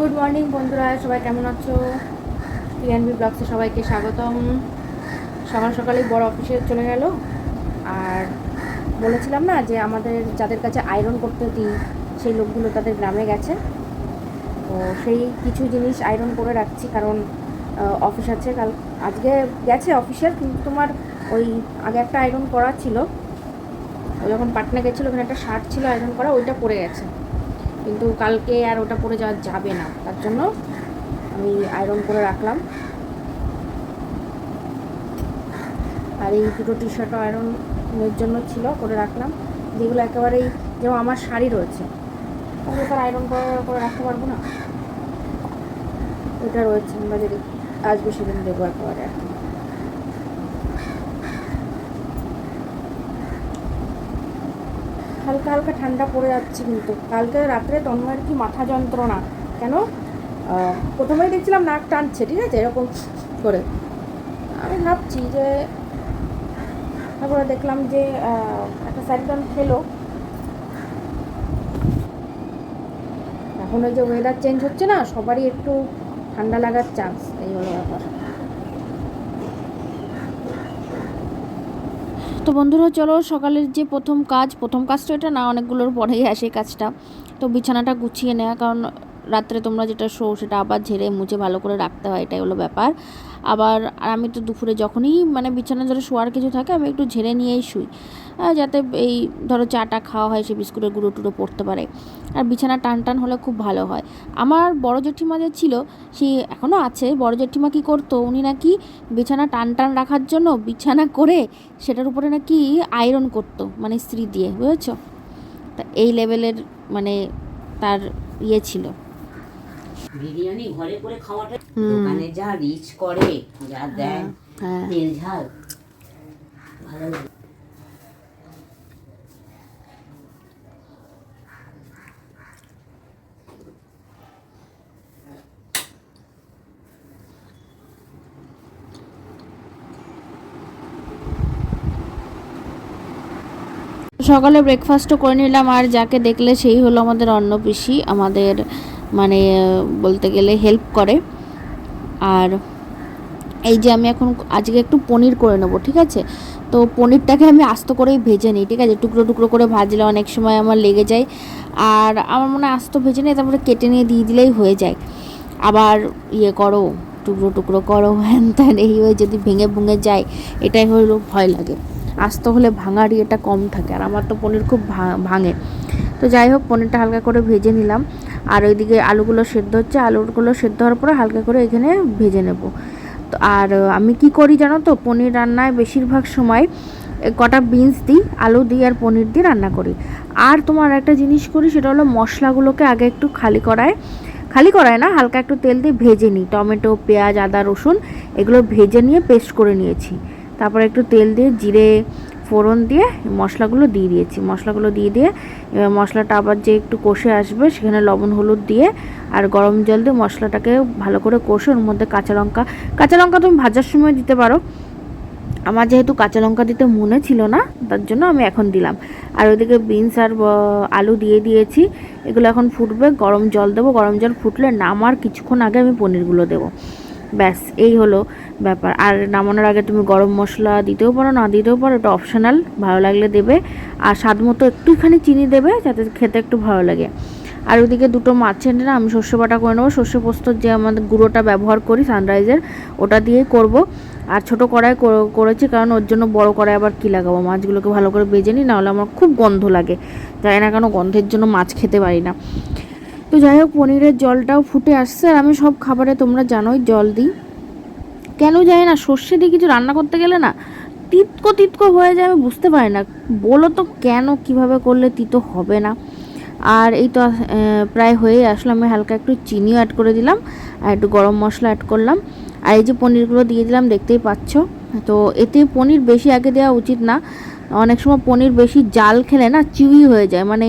Good morning বন্ধুরা, সবাই কেমন আছো? টিএনবি ব্লগসে সবাইকে স্বাগতম। সকাল সকালেই বড় অফিসে চলে গেল। আর বলেছিলাম না যে আমাদের যাদের কাছে আয়রন করতে দিই সেই লোকগুলো তাদের গ্রামে গেছে। তো সেই কিছু জিনিস আয়রন করে রাখছি, কারণ অফিস আছে। কাল, আজকে গেছে অফিসের কিন্তু তোমার ওই আগে একটা আয়রন করা ছিল। ও যখন পাটনা গেছিল, ওখানে একটা শার্ট ছিল আয়রন করা, ওইটা পরে গেছে। কিন্তু কালকে আর ওটা পরে যাওয়া যাবে না। তার জন্য আমি আয়রন করে রাখলাম। আর এই দুটো টি শার্টও আয়রনের জন্য ছিল, করে রাখলাম। যেগুলো একেবারেই যেমন আমার শাড়ি রয়েছে তাহলে তো আয়রন করে করে রাখতে পারব না? ওইটা রয়েছে, আমরা যদি আসবে সেদিন দেবো একেবারে আর কি। হালকা হালকা ঠান্ডা পড়ে যাচ্ছে কিন্তু। কালকে রাত্রে তন্ময়ের কি মাথা যন্ত্রণা? কেন? প্রথমেই দেখছিলাম নাক টানছে, ঠিক আছে? এরকম করে। আমি ভাবছি যে, তারপরে দেখলাম যে একটা স্যারিডন খেলো। এখন যে ওয়েদার চেঞ্জ হচ্ছে না, সবারই একটু ঠান্ডা লাগার চান্স এই হলো ব্যাপার। তো বন্ধুরা, চলো সকালের যে প্রথম কাজ প্রথম কাজ তো এটা না, অনেকগুলোর পরেই আসে কাজটা। তো বিছানাটা গুছিয়ে নেওয়া, কারণ রাত্রে তোমরা যেটা শো, সেটা আবার ঝেড়ে মুছে ভালো করে রাখতে হয়, এটাই হলো ব্যাপার। আবার, আর আমি তো দুপুরে যখনই মানে বিছানা ধরে শোয়ার কিছু থাকে, আমি একটু ঝেড়ে নিয়েই শুই। যাতে এই ধরো চাটা খাওয়া হয় সে বিস্কুটের গুঁড়ো টুড়ো পড়তে পারে। আর বিছানা টান টান হলে খুব ভালো হয়। আমার বড় জেঠিমা যে ছিল সে এখনও আছে। বড় জেঠিমা কী করতো উনি নাকি বিছানা টান টান রাখার জন্য বিছানা করে সেটার উপরে নাকি আয়রন করতো মানে স্ত্রী দিয়ে বুঝেছ? তা এই লেভেলের মানে তার ইয়ে ছিল। বিরিয়ানি ঘরে করে খাওয়াটা। দোকানে যা রিচ করে যা দেয় হ্যাঁ তেল ঝাল ভালো সকালে ব্রেকফাস্টও করে নিলাম। আর যাকে দেখলে সেই হলো আমাদের অন্ন পিসি, আমাদের মানে বলতে গেলে হেল্প করে। আর এই যে আমি এখন আজকে একটু পনির করে নেব, ঠিক আছে? তো পনিরটাকে আমি আস্ত করেই ভেজে নিই, ঠিক আছে? টুকরো টুকরো করে ভাজলে অনেক সময় আমার লেগে যায়। আর আমার মনে হয় আস্ত ভেজে নিই তারপরে কেটে নিয়ে দিয়ে দিলেই হয়ে যায়। আবার ইয়ে করো, টুকরো টুকরো করো, হ্যান ত্যান, এই হয়ে যদি ভেঙে ভুঙে যায়, এটাই হলো ভয় লাগে। আস্ত হলে ভাঙার ইয়েটা কম থাকে। আর আমার তো পনির খুব ভাঙে। তো যাই হোক, পনিরটা হালকা করে ভেজে নিলাম। আর ওইদিকে আলুগুলো সেদ্ধ হচ্ছে। আলুগুলো সেদ্ধ হওয়ার পরে হালকা করে এখানে ভেজে নেব। তো আর আমি কি করি জানো তো? পনির রান্নায় বেশিরভাগ সময় কটা বিনস দিই, আলু দিই আর পনির দিয়ে রান্না করি। আর তোমার একটা জিনিস করি, সেটা হলো মশলাগুলোকে আগে একটু খালি করায়। খালি করায় না, হালকা একটু তেল দিয়ে ভেজে নিই। টমেটো, পেঁয়াজ, আদা, রসুন, এগুলো ভেজে নিয়ে পেস্ট করে নিয়েছি। তারপরে একটু তেল দিয়ে জিরে ফোড়ন দিয়ে মশলাগুলো দিয়ে দিয়েছি। মশলাগুলো দিয়ে দিয়ে এবার মশলাটা আবার যে একটু কষে আসবে, সেখানে লবণ, হলুদ দিয়ে আর গরম জল দিয়ে মশলাটাকে ভালো করে কষে, ওর মধ্যে কাঁচা লঙ্কা। কাঁচা লঙ্কা তুমি ভাজার সময় দিতে পারো। আমার যেহেতু কাঁচা লঙ্কা দিতে মনে ছিল না, তার জন্য আমি এখন দিলাম। আর ওইদিকে বিনস আর আলু দিয়ে দিয়েছি। এগুলো এখন ফুটবে, গরম জল দেবো। গরম জল ফুটলে নামার কিছুক্ষণ আগে আমি পনিরগুলো দেবো। ব্যাস, এই হলো ব্যাপার। আর নামানোর আগে তুমি গরম মশলা দিতেও পারো, না দিতেও পারো, এটা অপশনাল ভালো লাগলে দেবে। আর স্বাদ মতো একটুখানি চিনি দেবে, যাতে খেতে একটু ভালো লাগে। আর ওইদিকে দুটো মাছ এনে না, আমি শস্য বাটা করে নেব। শস্য পোস্তর যে আমাদের গুঁড়োটা ব্যবহার করি সানরাইজের ওটা দিয়েই করব। আর ছোট কড়াই কর- করেছি, কারণ ওর জন্য বড় কড়াই আবার কী লাগাবো? মাছগুলোকে ভালো করে বেজে নিই, নাহলে আমার খুব গন্ধ লাগে। জানি না কেন গন্ধের জন্য মাছ খেতে পারি না। তো যাই হোক, পনিরের জলটাও ফুটে আসছে আর আমি সব খাবারে তোমরা জানোই জল দিই। কেন জানি না, সর্ষে দিয়ে কিছু রান্না করতে গেলে না তিতকো তিতকো হয়ে যায়, আমি বুঝতে পারি না। বলো তো কেন, কীভাবে করলে তিতো হবে না? আর এই তো প্রায় হয়েই আসলো, আমি হালকা একটু চিনিও অ্যাড করে দিলাম, আর একটু গরম মশলা অ্যাড করলাম। আর এই যে পনিরগুলো দিয়ে দিলাম, দেখতেই পাচ্ছ? তো এতে পনির বেশি আগে দেওয়া উচিত না। অনেক সময় পনির বেশি জাল খেলে না, চিউই হয়ে যায় মানে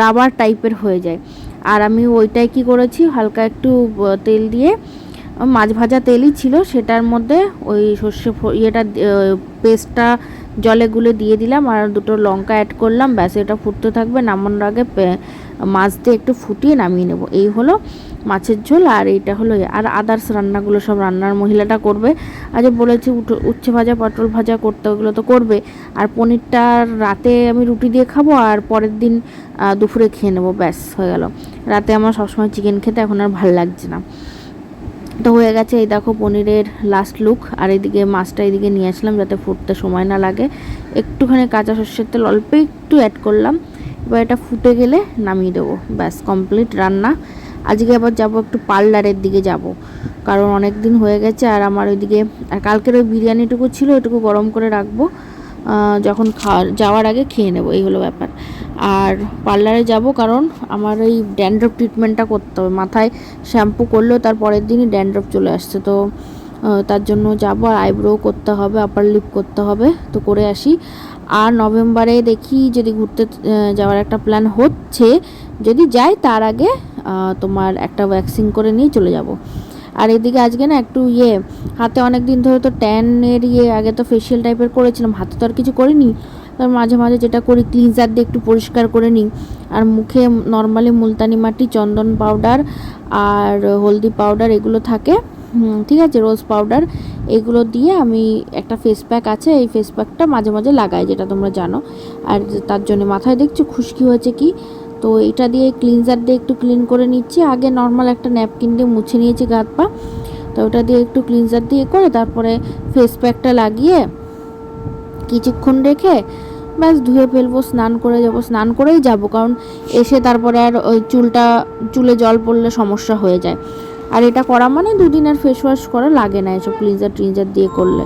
রাবার টাইপের হয়ে যায়। আর আমি ওইটাই কি করেছি, হালকা একটু তেল দিয়ে মাছ ভাজা তেলই ছিল, সেটার মধ্যে ওই সর্ষে ইয়েটা পেস্টটা জলে গুলে দিয়ে দিলাম আর দুটো লঙ্কা অ্যাড করলাম, ব্যাস এটা ফুটতে থাকবে, নামানোর আগে মাছ দিয়ে একটু ফুটিয়ে নামিয়ে নেব। এই হলো মাছের ঝোল আর এইটা হলো আর আদার্স রান্নাগুলো সব রান্নার মহিলাটা করবে। আজ বলেছি উচ্ছে ভাজা, পটল ভাজা করতে, ওগুলো তো করবে। আর পনিরটা রাতে আমি রুটি দিয়ে খাব আর পরের দিন দুপুরে খেয়ে নেব, ব্যাস, হয়ে গেল। রাতে আমার সবসময় চিকেন খেতে এখন আর ভালো লাগছে না। তো হয়ে গেছে, এই দেখো পনিরের লাস্ট লুক আর এদিকে মাছটা এদিকে নিয়ে আসলাম যাতে ফুটতে সময় না লাগে। একটুখানি কাঁচা সর্ষের তেল অল্প একটু অ্যাড করলাম। এবার এটা ফুটে গেলে নামিয়ে দেবো। ব্যাস কমপ্লিট রান্না। আজকে আবার যাব একটু পার্লারের দিকে যাব। কারণ অনেক দিন হয়ে গেছে আর আমার ওইদিকে, আর কালকের ওই বিরিয়ানিটুকু ছিল ওইটুকু গরম করে রাখব। যখন খাওয়ার, যাওয়ার আগে খেয়ে নেব, এই হলো ব্যাপার। আর পার্লারে যাব কারণ আমার এই ড্যান্ড্রফ ট্রিটমেন্টটা করতে হবে। মাথায় শ্যাম্পু করলেও তার পরের দিনই ড্যান্ড্রফ চলে আসছে। তো তার জন্য যাব আর আইব্রো করতে হবে, আপার লিপ করতে হবে। তো করে আসি। আর নভেম্বরে দেখি যদি ঘুরতে যাওয়ার একটা প্ল্যান হচ্ছে, যদি যাই তার আগে তোমার একটা ভ্যাকসিন করে নিয়ে চলে যাব। আর এদিকে আজকে না একটু ইয়ে হাতে অনেক দিন ধরে তো ট্যানের ইয়ে আগে তো ফেশিয়াল টাইপের করেছিলাম, হাতে তো আর কিছু করিনি। তার মাঝে মাঝে যেটা করি ক্লিনজার দিয়ে একটু পরিষ্কার করে নিই। আর মুখে নর্মালি মুলতানি মাটি, চন্দন পাউডার আর হলদি পাউডার এগুলো থাকে। ঠিক আছে রোজ পাউডার এগুলো দিয়ে আমি একটা ফেস প্যাক আছে, এই ফেস প্যাকটা মাঝে মাঝে লাগাই, যেটা তোমরা জানো। আর তার জন্য মাথায় দেখছ, খুশকি হয়েছে কি? তো এটা দিয়ে ক্লিনজার দিয়ে একটু ক্লিন করে নিচ্ছি। আগে নর্মাল একটা ন্যাপকিন দিয়ে মুছে নিয়েছি গাত পা। তো ওটা দিয়ে একটু ক্লিনজার দিয়ে করে তারপরে ফেস প্যাকটা লাগিয়ে কিছুক্ষণ রেখে ব্যাস ধুয়ে ফেলব, স্নান করে যাব। স্নান করেই যাব কারণ এসে তারপরে আর ওই চুলটা, চুলে জল পড়লে সমস্যা হয়ে যায়। আর এটা করা মানে দুদিন আর ফেস ওয়াশ করা লাগে না এসব ক্লিনজার ট্রিনজার দিয়ে করলে।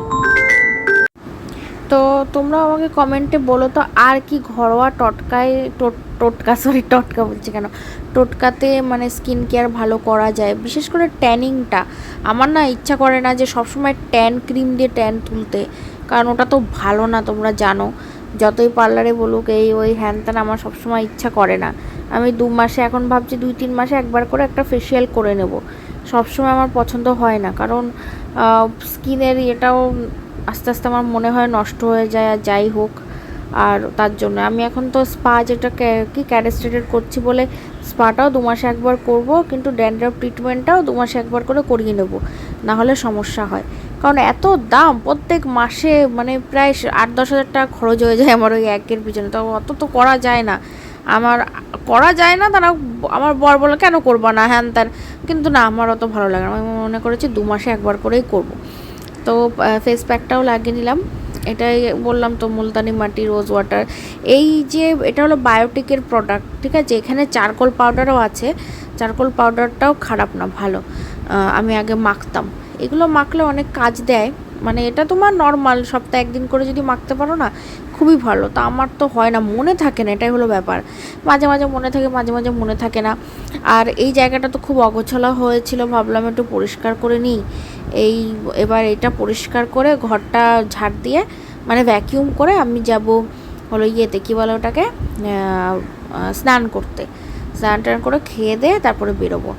তো তোমরা আমাকে কমেন্টে বলো তো, আর কি ঘরোয়া টটকায় টোট- টোটকা সরি টটকা বলছি কেন? টোটকাতে মানে স্কিন কেয়ার ভালো করা যায়, বিশেষ করে ট্যানিংটা আমার না ইচ্ছা করে না যে সবসময় ট্যান ক্রিম দিয়ে ট্যান তুলতে, কারণ ওটা তো ভালো না, তোমরা জানো। যতই পার্লারে বলুক, এই ওই হ্যান ত্যান আমার সবসময় ইচ্ছা করে না। আমি দু মাসে, এখন ভাবছি দুই তিন মাসে একবার করে একটা ফেসিয়াল করে নেব। সবসময় আমার পছন্দ হয় না, কারণ স্কিনের এটাও আস্তে আস্তে আমার মনে হয় নষ্ট হয়ে যায় আর যাই হোক। আর তার জন্য আমি এখন তো স্পা যেটা কি ক্যারেস্টেটেড করছি বলে স্পাটাও দু মাসে একবার করব, কিন্তু ড্যান্ড্রফ ট্রিটমেন্টটাও দু মাসে একবার করে করিয়ে নেব না হলে সমস্যা হয়। কারণ এত দাম প্রত্যেক মাসে মানে প্রায় আট দশ হাজার টাকা খরচ হয়ে যায় আমার ওই একের পিছনে, তো অত তো করা যায় না। আমার, করা যায় না তারা আমার বর বলে, কেন করবা না? হ্যান ত্যান। কিন্তু না, আমার অত ভালো লাগে না। আমি মনে করেছি দু মাসে একবার করেই করব। তো ফেস প্যাকটাও লাগিয়ে নিলাম। এটাই বললাম তো, মুলতানি মাটি রোজ ওয়াটার এই যে, এটা হলো বায়োটিকের প্রোডাক্ট ঠিক আছে? এখানে চারকোল পাউডারও আছে। চারকোল পাউডারটাও খারাপ না, ভালো। আমি আগে মাখতাম। এগুলো মাখলে অনেক কাজ দেয়। মানে এটা তোমার নর্মাল সপ্তাহে একদিন করে যদি মাখতে পারো না, খুবই ভালো। তা আমার তো হয় না, মনে থাকে না, এটাই হলো ব্যাপার। মাঝে মাঝে মনে থাকে, মাঝে মাঝে মনে থাকে না। আর এই জায়গাটা তো খুব অগোছালো হয়েছিল, ভাবলাম একটু পরিষ্কার করে নিই। এই এবার এটা পরিষ্কার করে ঘরটা ঝাড় দিয়ে মানে ভ্যাকিউম করে আমি যাব হলো ইয়েতে, কী বলে ওটাকে? স্নান করতে। স্নান টান করে খেয়ে দিয়ে তারপরে বেরোবো।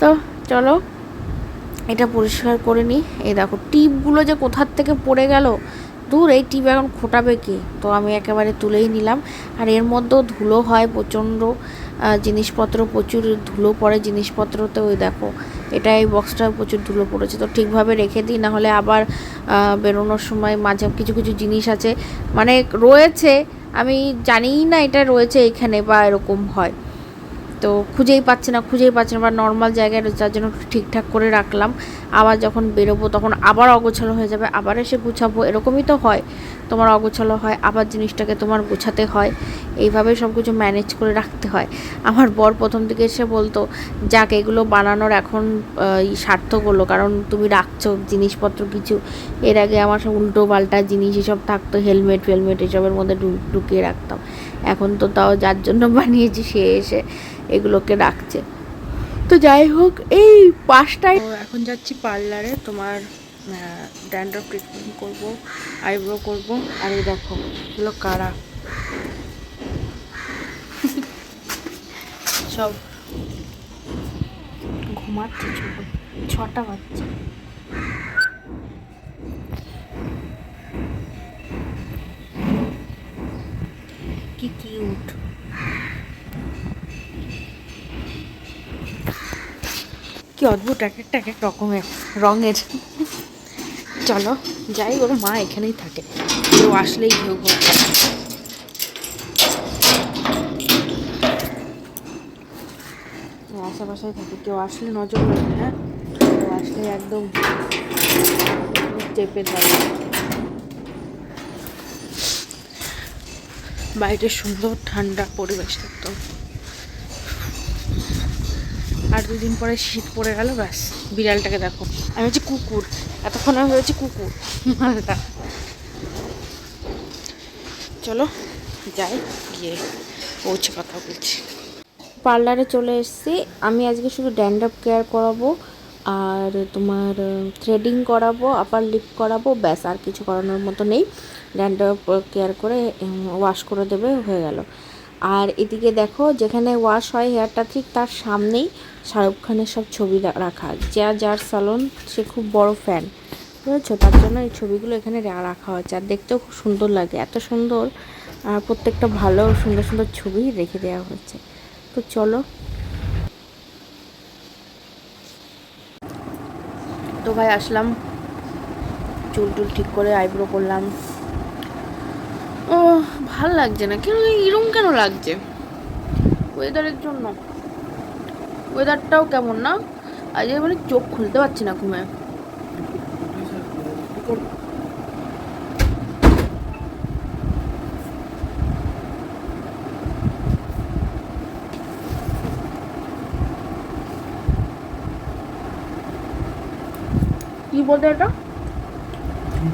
তো চলো, এটা পরিষ্কার করে নিই। এই দেখো, টিপগুলো যে কোথার থেকে পড়ে গেল? দূর, এই টিপ এখন খোটাবে কি? তো আমি একেবারে তুলেই নিলাম। আর এর মধ্যেও ধুলো হয় প্রচণ্ড। জিনিসপত্র প্রচুর ধুলো পড়ে, জিনিসপত্রতে ওই দেখো এটা এই বক্সটা প্রচুর ধুলো পড়েছে। তো ঠিকভাবে রেখে দিই, নাহলে আবার বেরোনোর সময় মাঝে কিছু কিছু জিনিস আছে। মানে রয়েছে, আমি জানিই না এটা রয়েছে এখানে বা এরকম হয়। তো খুঁজেই পাচ্ছি না, খুঁজেই পাচ্ছি না, বা নর্মাল জায়গায় রয়েছে যার জন্য ঠিকঠাক করে রাখলাম। আবার যখন বেরোবো, তখন আবার অগোছালো হয়ে যাবে, আবার এসে গুছাবো, এরকমই তো হয়। তোমার অগোছালো হয়, আবার জিনিসটাকে তোমার গোছাতে হয়। এইভাবে সব কিছু ম্যানেজ করে রাখতে হয়। আমার বর প্রথম দিকে এসে বলতো, যাক, এগুলো বানানোর এখন সার্থক হলো, কারণ তুমি রাখছো জিনিসপত্র কিছু। এর আগে আমার সব উল্টো পাল্টা জিনিস এসব থাকতো, হেলমেট, ফেলমেট এসবের মধ্যে ঢুকিয়ে রাখতাম। এখন তো তাও যার জন্য বানিয়েছি, সে এসে এগুলোকে রাখছে। তো যাই হোক, এই পাঁচটায় এখন যাচ্ছি পার্লারে, তোমার ড্যান্ড্রফ ট্রিটমেন্ট করব আইব্রো করব, আর এই দেখো, এগুলো কারা? সব ঘুমাচ্ছে ছোট ছটা বাচ্চা কি কিউট কি অদ্ভুত, এক একটা এক এক রকমের রঙের। চলো, যাই ওর মা এখানেই থাকে। কেউ আসলেই ঘেউ করে। আশেপাশেই থাকে, কেউ আসলে নজর রাখবে হ্যাঁ? কেউ আসলে একদম চেপে ধরে। বাইরে সুন্দর, ঠান্ডা পরিবেশ একদম আর দুদিন পরে শীত পড়ে গেল, ব্যাস। বিড়ালটাকে দেখো। আমি হচ্ছে কুকুর। এতক্ষণ আমি হয়েছি কুকুর, মালটা। চলো, যাই, গিয়ে পৌঁছে কথা বলছি। পার্লারে চলে এসেছি। আমি আজকে শুধু ড্যান্ড্রফ কেয়ার করাবো, আর তোমার থ্রেডিং করাবো, আপার লিপ করাবো, ব্যাস, আর কিছু করানোর মতো নেই। ড্যান্ড্রফ কেয়ার করে ওয়াশ করে দেবে, হয়ে গেল। আর এদিকে দেখো, যেখানে ওয়াশ হয় হেয়ারটা ঠিক তার সামনেই শাহরুখ খানের সব ছবি রাখা। যা যার সালন সে খুব বড় ফ্যান বুঝেছ তার জন্য এই ছবিগুলো এখানে রাখা হয়েছে। আর দেখতেও খুব সুন্দর লাগে। এত সুন্দর আর প্রত্যেকটা ভালো, সুন্দর সুন্দর ছবি রেখে দেওয়া হয়েছে। তো চলো। তো ভাই, আসলাম। চুল টুল ঠিক করে আইব্রো করলাম। ও ভালো লাগছে না। কেন, এরম কেন লাগছে? ওয়েদারের জন্য। ওয়েদারটাও কেমন না? আজকে মানে চোখ খুলতে পারছি না ঘুমে। কি বলতে এটা? ঘি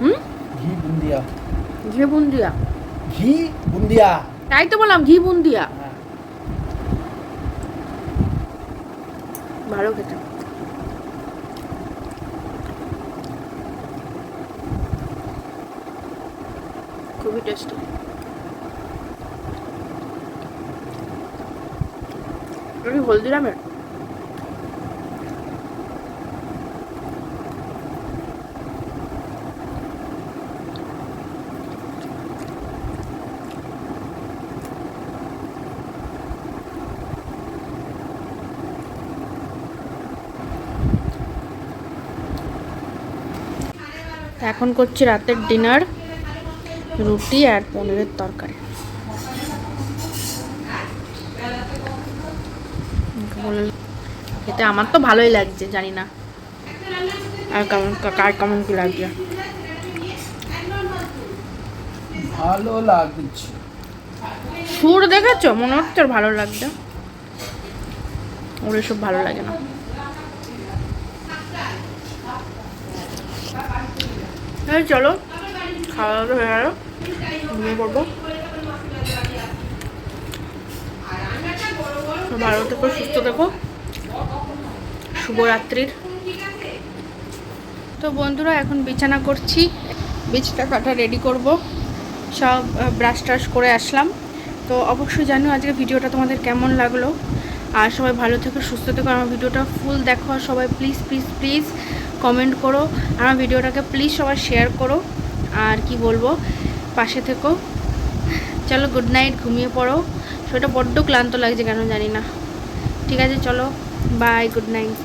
হুম? ঘি বুন্দিয়া ঘি বুন্দিয়া ঘি বুন্দিয়া তাই তো বললাম ঘি বুন্দিয়া হ্যাঁ ভালো খেতে। খুবই টেস্টি আমি হলদিরামের? এখন করছি রাতের ডিনার রুটি আর পনিরের তরকারি। খেতে আমার তো ভালোই লাগছে জানি না। আর কেমন কার কেমন কি লাগছে? ভালো লাগছে। সুর দেখেছ? মনে হচ্ছে ভালো লাগছে। ওর এসব ভালো লাগে না। এই চলো। খাওয়া দাওয়া হয়ে গেল। ঘুমিয়ে পড়ব। ভালো থেকো, সুস্থ থেকো। শুভরাত্রির। তো বন্ধুরা, এখন বিছানা করছি। বীজটা কাটা রেডি করব। সব ব্রাশ ট্রাশ করে আসলাম। তো অবশ্যই জানিও আজকে ভিডিওটা তোমাদের কেমন লাগল। আর সবাই ভালো থেকো, সুস্থ থেকো। আমার ভিডিওটা ফুল দেখো। সবাই প্লিজ প্লিজ প্লিজ কমেন্ট করো আমার ভিডিওটাকে প্লিজ সবার শেয়ার করো, আর কি বলব, পাশে থেকো। চলো গুড নাইট ঘুমিয়ে পড়ো। সেটা বড্ড ক্লান্ত লাগছে কেন জানি না। ঠিক আছে, চলো বাই গুড নাইট